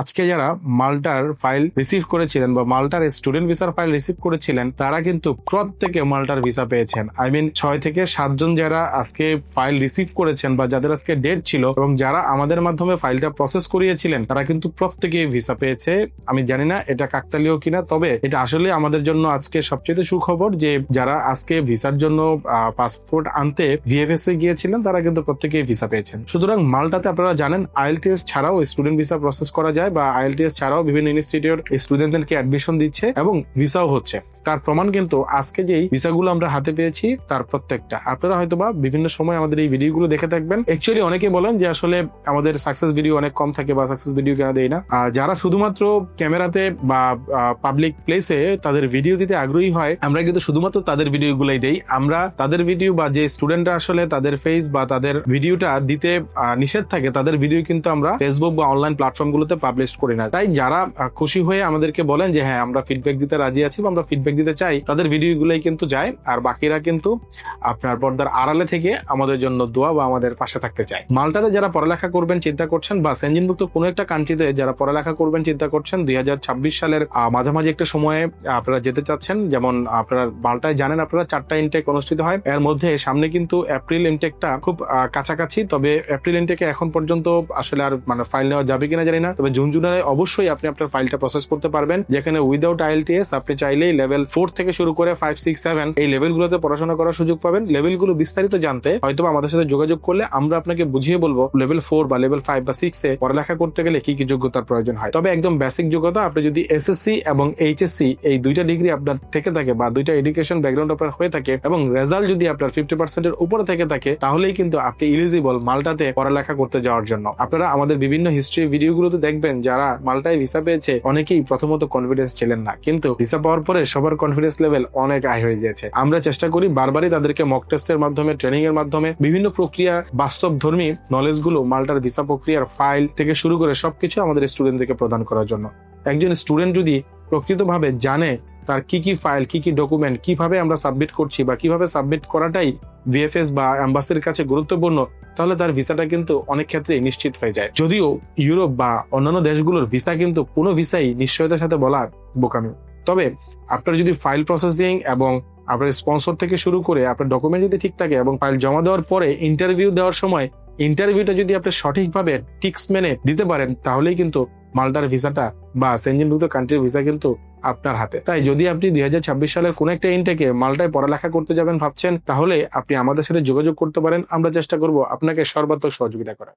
আজকে যারা মাল্টার file receive করেছিলেন বা মাল্টার স্টুডেন্ট ভিসার ফাইল রিসিভ করেছিলেন, তারা কিন্তু প্রত্যেকে মাল্টার ভিসা পেয়েছেন। আই মিন ছয় থেকে সাতজন যারা আজকে ফাইল রিসিভ করেছেন বা যাদের আজকে ডেট ছিল এবং যারা আমাদের মাধ্যমে ফাইলটা প্রসেস করিয়েছিলেন, তারা কিন্তু প্রত্যেকেই ভিসা পেয়েছে। আমি জানি না এটা কাকতালীয় কিনা, তবে এটা আসলে আমাদের জন্য আজকে সবচেয়ে সুখবর যে যারা আজকে ভিসার জন্য পাসপোর্ট আনতে ভিএফএস এ গিয়েছিলেন, তারা কিন্তু প্রত্যেকেই ভিসা পেয়েছেন। সুতরাং মাল্টাতে আপনারা জানেন আইএলটিএস ছাড়াও স্টুডেন্ট ভিসা প্রসেস করা যায়। বা আইএলটিএস ছাড়াও বিভিন্ন ইনস্টিটিউট স্টুডেন্টদেরকে অ্যাডমিশন দিচ্ছে এবং ভিসাও হচ্ছে। তার প্রমাণ কিন্তু আজকে যেই ভিসাগুলো আমরা হাতে পেয়েছি, তার প্রত্যেকটা। আপনারা হয়তোবা বিভিন্ন সময় আমাদের এই ভিডিওগুলো দেখে থাকবেন। অ্যাকচুয়ালি অনেকে বলেন যে আসলে আমাদের সাকসেস ভিডিও অনেক কম থাকে বা সাকসেস ভিডিও কেন দেয় না। যারা শুধুমাত্র ক্যামেরাতে বা পাবলিক প্লেসে তাদের ভিডিও দিতে আগ্রহী হয়, আমরা কিন্তু শুধুমাত্র তাদের ভিডিওগুলোই দেই। আমরা তাদের ভিডিও বা যে স্টুডেন্টরা আসলে তাদের ফেস বা তাদের ভিডিওটা দিতে নিষেধ থাকে, তাদের ভিডিও কিন্তু আমরা ফেসবুক বা অনলাইন প্ল্যাটফর্মগুলোতে পাবলিশ করি না। তাই যারা খুশি হয়ে আমাদেরকে বলেন যে হ্যাঁ আমরা ফিডব্যাক দিতে রাজি আছি বা আমরা ফিডব্যাক দিতে চাই, তাদের ভিডিওগুলোই কিন্তু যায়, আর বাকিরা কিন্তু আপনার পর্দার আড়ালে থেকে আমাদের জন্য দোয়া বা আমাদের পাশে থাকতে চায়। মালটাতে যারা পড়ালেখা করবেন, চিন্তা করছেন বা সেঞ্জিনভুক্ত কোনো একটা কান্ট্রিতে যারা পড়ালেখা করবেন, চিন্তা করছেন দুই সালের মাঝামাঝি একটা সময়ে আপনারা যেতে চাচ্ছেন, যেমন আপনারা মালটায় জানেন আপনারা চারটা ইনটেক অনুষ্ঠিত হয়। এর মধ্যে সামনে কিন্তু এপ্রিল ইনটেকটা খুব কাছাকাছি, তবে এপ্রিল ইনটেকে এখন পর্যন্ত আসলে আর মানে ফাইল নেওয়া যাবে কিনা জানি না। তবে জুন জুলাই অবশ্যই আপনি আপনার ফাইলটা প্রসেস করতে পারবেন। যেখানে উইদাউট আইএলটিএস আপনি চাইলেই লেভেল ফোর থেকে শুরু করে ফাইভ সিক্স সেভেন এই লেভেলগুলোতে পড়াশোনা করার সুযোগ পাবেন। লেভেলগুলো বিস্তারিত জানতে হয়তো আমাদের সাথে যোগাযোগ করলে আমরা আপনাকে বুঝিয়ে বলব লেভেল ফোর বা লেভেল ফাইভ বা সিক্স এ পড়ালেখা করতে গেলে কি কি যোগ্যতার প্রয়োজন হয়। তবে একদম বেসিক যোগ্যতা, আপনি যদি এসএসসি এবং এইচএসসি এই দুইটা ডিগ্রি আপনার থেকে থাকে বা দুইটা এডুকেশন ব্যাকগ্রাউন্ড আপনার হয়ে থাকে এবং রেজাল্ট যদি আপনার ফিফটি পার্সেন্টের উপরে থেকে থাকে, তাহলেই কিন্তু আপনি ইলিজিবল মাল্টাতে পড়ালেখা করতে যাওয়ার জন্য। আপনারা আমাদের বিভিন্ন হিস্ট্রি ভিডিওগুলোতে দেখবেন যারা মাল্টায় ভিসা পেয়েছে, অনেকেই প্রথমত কনফিডেন্স ছিলেন না। কিন্তু ভিসা পাওয়ার পরে সবার কনফিডেন্স লেভেল অনেক হাই হয়ে গিয়েছে। আমরা চেষ্টা করি বারবারই তাদেরকে মক টেস্টের মাধ্যমে ট্রেনিং এর মাধ্যমে বিভিন্ন প্রক্রিয়া বাস্তব ধর্মী নলেজগুলো, মাল্টার ভিসা প্রক্রিয়ার ফাইল থেকে শুরু করে সবকিছু আমাদের স্টুডেন্টদেরকে প্রদান করার জন্য। একজন স্টুডেন্ট যদি প্রকৃতভাবে জানে তার কি কি ফাইল কি কি ডকুমেন্ট কীভাবে আমরা সাবমিট করছি বা কীভাবে সাবমিট করাটাই ভিএফএস বা অ্যাম্বাসির কাছে গুরুত্বপূর্ণ, তাহলে তার ভিসাটা কিন্তু অনেক ক্ষেত্রে নিশ্চিত হয়ে যায়। যদিও ইউরোপ বা অন্যান্য দেশগুলোর ভিসা কিন্তু কোনো ভিসাই নিশ্চয়তার সাথে বলা বোকামি। তবে আপনার যদি ফাইল প্রসেসিং এবং আপনার স্পন্সর থেকে শুরু করে আপনার ডকুমেন্ট যদি ঠিক থাকে এবং ফাইল জমা দেওয়ার পরে ইন্টারভিউ দেওয়ার সময় ইন্টারভিউটা যদি আপনি সঠিকভাবে টিক্স মেনে দিতে পারেন, তাহলেই কিন্তু মাল্টার ভিসাটা বা সেঞ্জিনভুক্ত কান্ট্রির ভিসা কিন্তু আপনার হাতে। তাই যদি আপনি দুই হাজার ছাব্বিশ সালের কোন একটা ইনটেকে মাল্টায় পড়ালেখা করতে যাবেন ভাবছেন, তাহলে আপনি আমাদের সাথে যোগাযোগ করতে পারেন। আমরা চেষ্টা করব আপনাকে সর্বাত্মক সহযোগিতা করার।